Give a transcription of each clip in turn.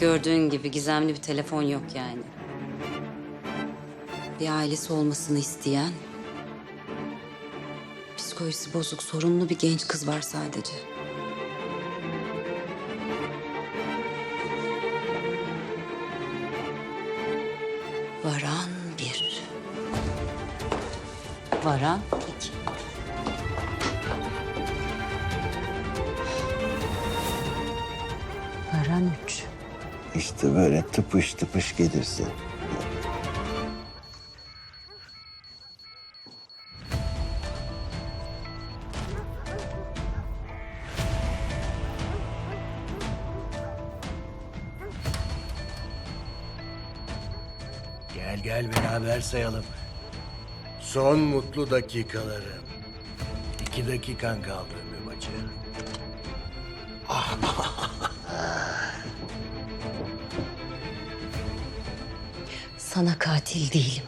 Gördüğün gibi gizemli bir telefon yok yani. Bir ailesi olmasını isteyen... ...psikolojisi bozuk, sorunlu bir genç kız var sadece. Varan bir. Varan iki. Varan üç. İşte böyle tıpış tıpış gelirsin. Gel gel beraber sayalım. Son mutlu dakikalarım. İki dakikan kaldı ömrüm acı. Sana katil değilim.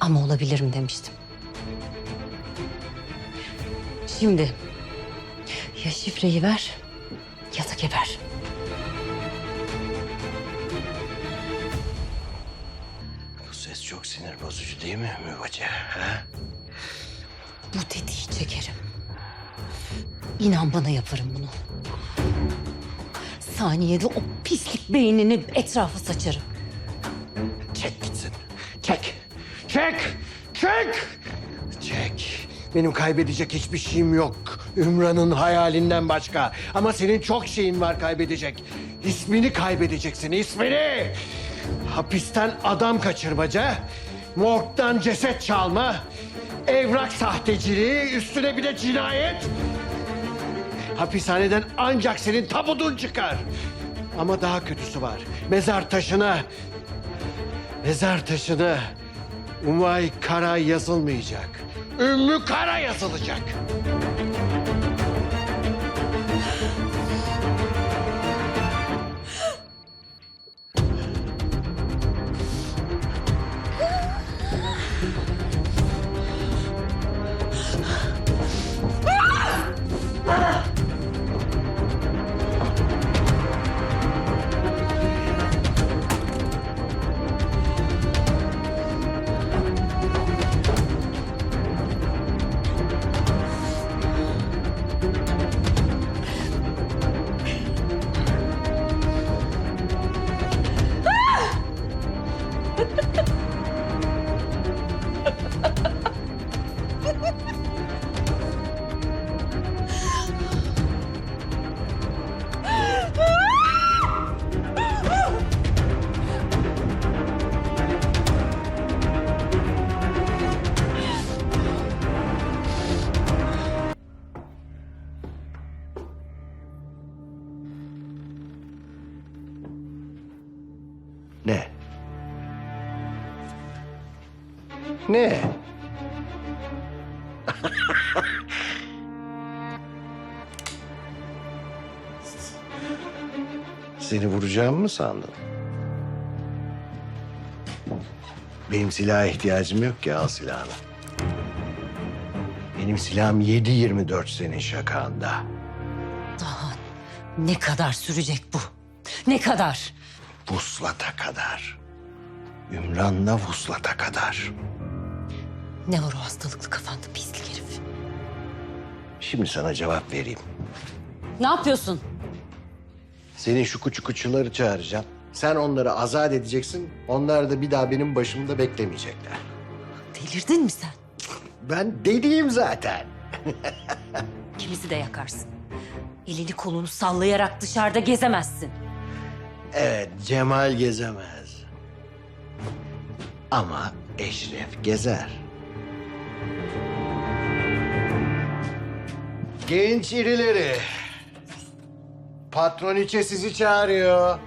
Ama olabilirim demiştim. Şimdi ya şifreyi ver ya da geber. Bu ses çok sinir bozucu değil mi Mübacı? Ha? Bu tetiği çekerim. İnan bana yaparım bunu. Saniyede o pislik beynini etrafa saçarım. Çek. Çek. Çek. Çek. Benim kaybedecek hiçbir şeyim yok. Ümran'ın hayalinden başka. Ama senin çok şeyin var kaybedecek. İsmini kaybedeceksin, ismini. Hapisten adam kaçırmaca, morgdan ceset çalma, evrak sahteciliği, üstüne bir de cinayet. Hapishaneden ancak senin tabutun çıkar. Ama daha kötüsü var. Mezar taşına Mezar taşına Umay Kara yazılmayacak. Ümmü Kara yazılacak. Ne? Ne? Seni vuracağımı mı sandın? Benim silaha ihtiyacım yok ki al silahını. Benim silahım 7-24 senin şakanda. Daha ne kadar sürecek bu? Ne kadar? Vuslata kadar. Ümran'la vuslata kadar. Ne var o hastalıklı kafanda pislik herif? Şimdi sana cevap vereyim. Ne yapıyorsun? Senin şu küçük küçüleri çağıracağım. Sen onları azat edeceksin. Onlar da bir daha benim başımda beklemeyecekler. Delirdin mi sen? Ben dediğim zaten. İkimizi de yakarsın. Elini kolunu sallayarak dışarıda gezemezsin. Evet, Cemal gezemez. Ama Eşref gezer. Genç irileri. Patroniçe sizi çağırıyor.